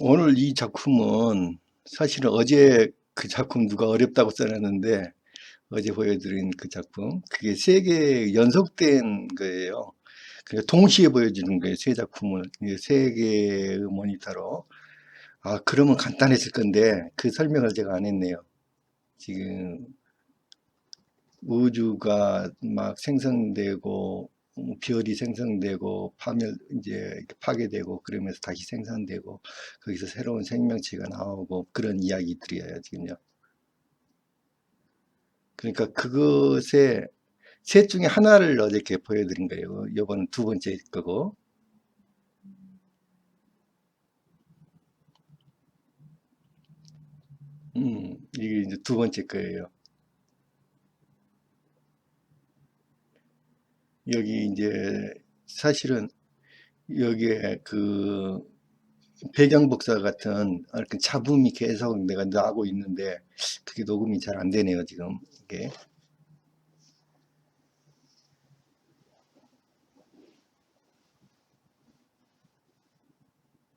오늘 이 작품은 사실은 어제 그 작품 누가 어렵다고 써놨는데 어제 보여드린 그 작품 그게 세 개 연속된 거예요. 그러니까 동시에 보여주는 거예요. 세 작품을 세 개의 모니터로. 아 그러면 간단했을 건데 그 설명을 제가 안 했네요. 지금 우주가 막 생성되고 음, 별이 생성되고 파멸 이제 파괴되고 그러면서 다시 생산되고 거기서 새로운 생명체가 나오고 그런 이야기들이에요 지금요. 그러니까 그것에 셋 중에 하나를 어저께 보여드린 거예요. 이번은 두 번째 거고. 음, 이게 이제 두 번째 거예요. 여기 이제 사실은 여기에 그 배경 복사 같은 이렇게 잡음이 계속 내가 나고 있는데 그게 녹음이 잘 안 되네요 지금 이게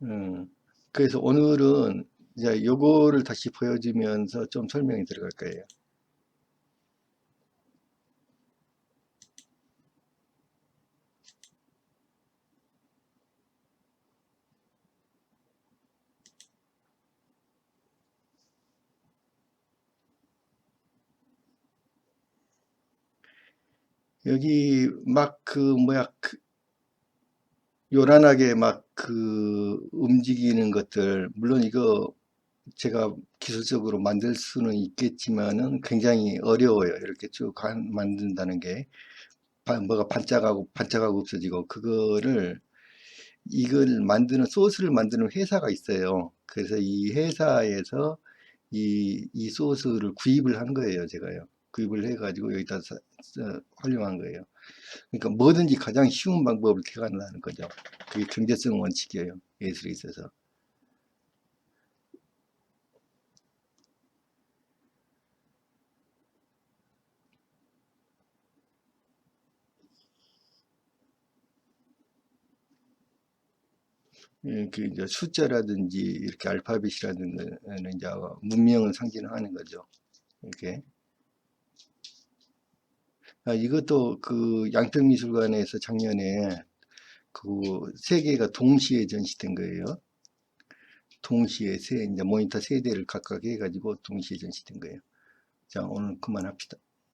음, 그래서 오늘은 이제 요거를 다시 보여주면서 좀 설명이 들어갈 거예요. 여기 막 그 뭐야 그 요란하게 막 그 움직이는 것들 물론 이거 제가 기술적으로 만들 수는 있겠지만은 굉장히 어려워요. 이렇게 쭉 간- 만든다는 게 바- 뭐가 반짝하고 반짝하고 없어지고 그거를 이걸 만드는 소스를 만드는 회사가 있어요. 그래서 이 회사에서 이, 이 소스를 구입을 한 거예요, 제가요. 구입을 해가지고 여기다 사- 사- 활용한 거예요. 그러니까 뭐든지 가장 쉬운 방법을 택한다는 거죠. 그게 경제성 원칙이에요. 예술에 있어서. 예, 그 이제 숫자라든지 이렇게 알파벳이라든지 문명을 상징하는 거죠. 이렇게. 아, 이것도 그 양평미술관에서 작년에 그 세 개가 동시에 전시된 거예요. 동시에 세, 이제 모니터 세 대를 각각 해가지고 동시에 전시된 거예요. 자, 오늘 그만합시다.